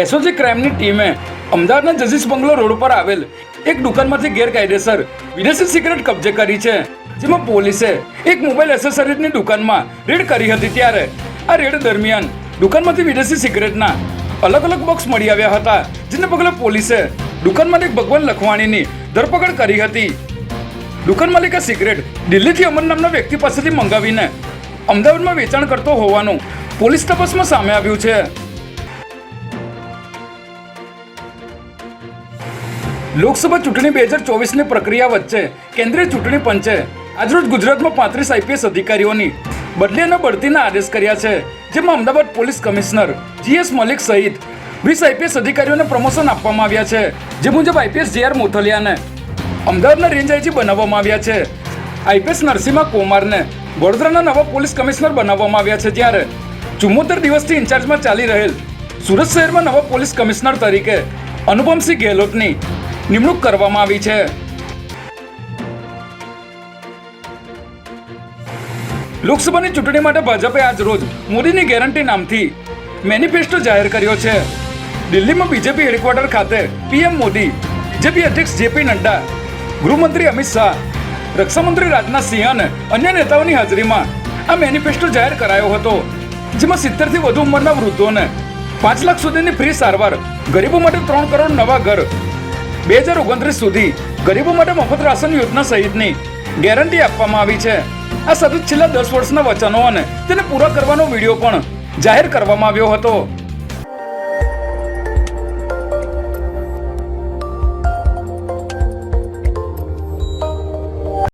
SOG ક્રાઇમની ટીમે અમદાવાદના જજીસ બંગલો road પર આવેલ એક દુકાનમાંથી ગેરકાયદેસર વિદેશી સિગરેટ કબજે કરી છે, જેમાં પોલીસે એક મોબાઈલ એસેસરીઝની દુકાનમાં રેડ કરી હતી ત્યારે. આ રેડ દરમિયાન દુકાનમાંથી વિદેશી સિગરેટના અલગ અલગ બોક્સ મળી આવ્યા હતા, જેને પગલે પોલીસે દુકાનમાંથી ભગવાન લખવાણીની ધરપકડ કરી હતી. દુકાન માલિકે સિગરેટ દિલ્હીથી અમન નામના વ્યક્તિ પાસેથી મંગાવીને અમદાવાદમાં વેચાણ કરતો હોવાનું પોલીસ તપાસમાં સામે આવ્યું છે. લોકસભા ચૂંટણી બે હજાર ચોવીસની પ્રક્રિયા વચ્ચે, કેન્દ્રીય ચૂંટણી પંચે આજરોજ ગુજરાતમાં પાંત્રીસ આઈપીએસ અધિકારીઓની બદલી અને બઢતીના આદેશ કર્યા છે, જેમાં Ahmedabad police commissioner GS Malik સહિત વીસ આઈપીએસ અધિકારીઓને પ્રમોશન આપવામાં આવ્યા છે. જે મુજબ આઈપીએસ જે આર મોથલિયાને અમદાવાદના રેન્જ આઈજી બનાવવામાં આવ્યા છે. આઈપીએસ નરસિંહા કુમારને વડોદરાના નવા પોલીસ કમિશનર બનાવવામાં આવ્યા છે, જ્યારે ચુમ્મોતેર દિવસથી ઇન્ચાર્જમાં ચાલી રહેલ સુરત શહેરમાં નવા પોલીસ કમિશનર તરીકે અનુપમસિંહ ગેહલોતની નિમણૂક કરવામાં આવી છે. લોકસભાની ચૂંટણી માટે ભાજપે આજ રોજ મોદીની ગેરંટી નામથી મેનિફેસ્ટો જાહેર કર્યો છે. દિલ્હીમાં બીજેપી હેડક્વાર્ટર ખાતે પીએમ મોદી, જેપી અધ્યક્ષ જેપી નડ્ડા, ગૃહમંત્રી અમિત શાહ, રક્ષામંત્રી રાજનાથ સિંહ અને અન્ય નેતાઓની હાજરીમાં આ મેનિફેસ્ટો જાહેર કરાયો હતો, જેમાં સિત્તેરથી વધુ ઉંમરના વૃદ્ધોને પાંચ લાખ સુધીની ફ્રી સારવાર, ગરીબો માટે ત્રણ કરોડ નવા ઘર બે હજાર ઓગણત્રીસ સુધી ગરીબો માટે મફત રાશન યોજના સહિતની ગેરંટી આપવામાં આવી છે. આ સતત છેલ્લા દસ વર્ષના વચનો અને તેને પૂરા કરવાનો વીડિયો પણ જાહેર કરવામાં આવ્યો હતો.